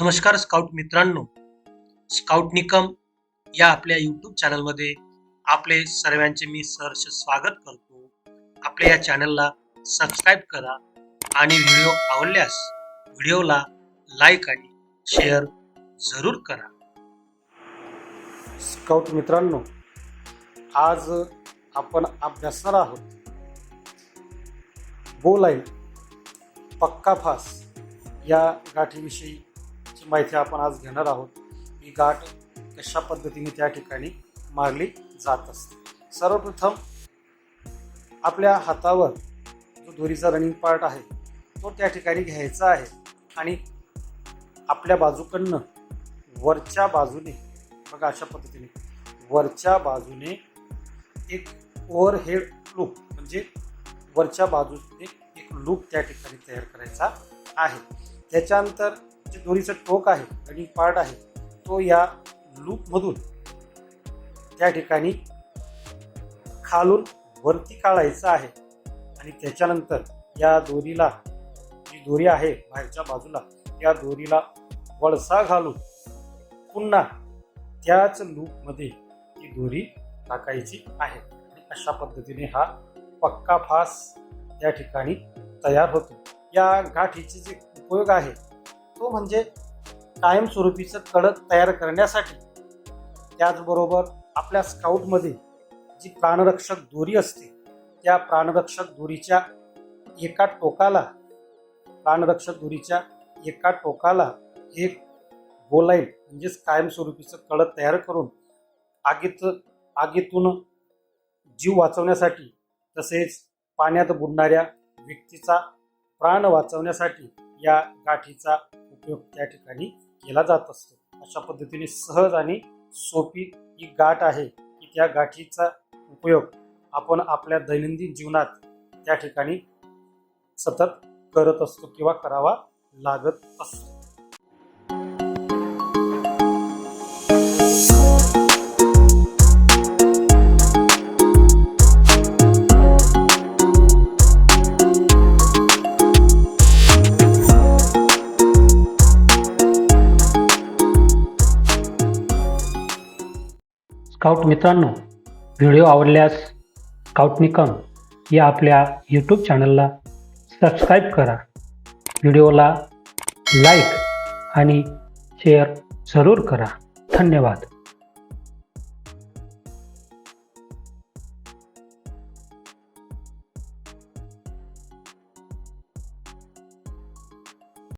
नमस्कार स्काउट मित्रांनो. स्काउट निकम या आपल्या यूट्यूब चॅनलमध्ये आपले सर्वांचे मी सहर्ष स्वागत करतो. आपल्या या चॅनलला सबस्क्राईब करा आणि व्हिडिओ आवडल्यास व्हिडिओला लाईक आणि शेअर जरूर करा. स्काउट मित्रांनो आज आपण अभ्यासणार आहोत. बोलाई पक्का फास या गाठीविषयी माहिती आपण आज घेणार आहोत. ही गाठ कशा पद्धतीने त्या ठिकाणी मारली जात असते. सर्वप्रथम आपल्या हातावर जो दोरीचा रनिंग पार्ट आहे तो त्या ठिकाणी घ्यायचा आहे आणि आपल्या बाजूकडनं वरच्या बाजूने बघा अशा पद्धतीने वरच्या बाजूने एक ओव्हरहेड लूप म्हणजे वरच्या बाजूने एक लूप त्या ठिकाणी तयार करायचा आहे. त्याच्यानंतर जे दोरीचं टोक आहे आणि पार्ट आहे तो या लूपमधून त्या ठिकाणी खालून वरती काढायचा आहे. आणि त्याच्यानंतर या दोरीला जी दोरी आहे बाहेरच्या बाजूला त्या दोरीला वळसा घालून पुन्हा त्याच लूपमध्ये ती दोरी टाकायची आहे. आणि अशा पद्धतीने हा पक्का फास त्या ठिकाणी तयार होतो. या गाठीचे जे उपयोग आहे तो म्हणजे कायमस्वरूपीचं कडक तयार करण्यासाठी. त्याचबरोबर आपल्या स्काउटमध्ये जी प्राणरक्षक दोरी असते त्या प्राणरक्षक दोरीच्या एका टोकाला प्राणरक्षक दोरीच्या एका टोकाला एक बोलाईन म्हणजेच कायमस्वरूपीचं कडक तयार करून आगीत आगीतून जीव वाचवण्यासाठी तसेच पाण्यात बुडणाऱ्या व्यक्तीचा प्राण वाचवण्यासाठी या गाठीचा उपयोग त्या ठिकाणी केला जात असतो. अशा पद्धतीने सहज आणि सोपी ही गाठ आहे की त्या गाठीचा उपयोग आपण आपल्या दैनंदिन जीवनात त्या ठिकाणी सतत करत असतो किंवा करावा लागत असतो. स्काउट मित्रांनो व्हिडिओ आवडल्यास स्काउट निकम या आपल्या यूट्यूब चॅनलला सबस्क्राईब करा. व्हिडिओला लाईक आणि शेअर जरूर करा. धन्यवाद.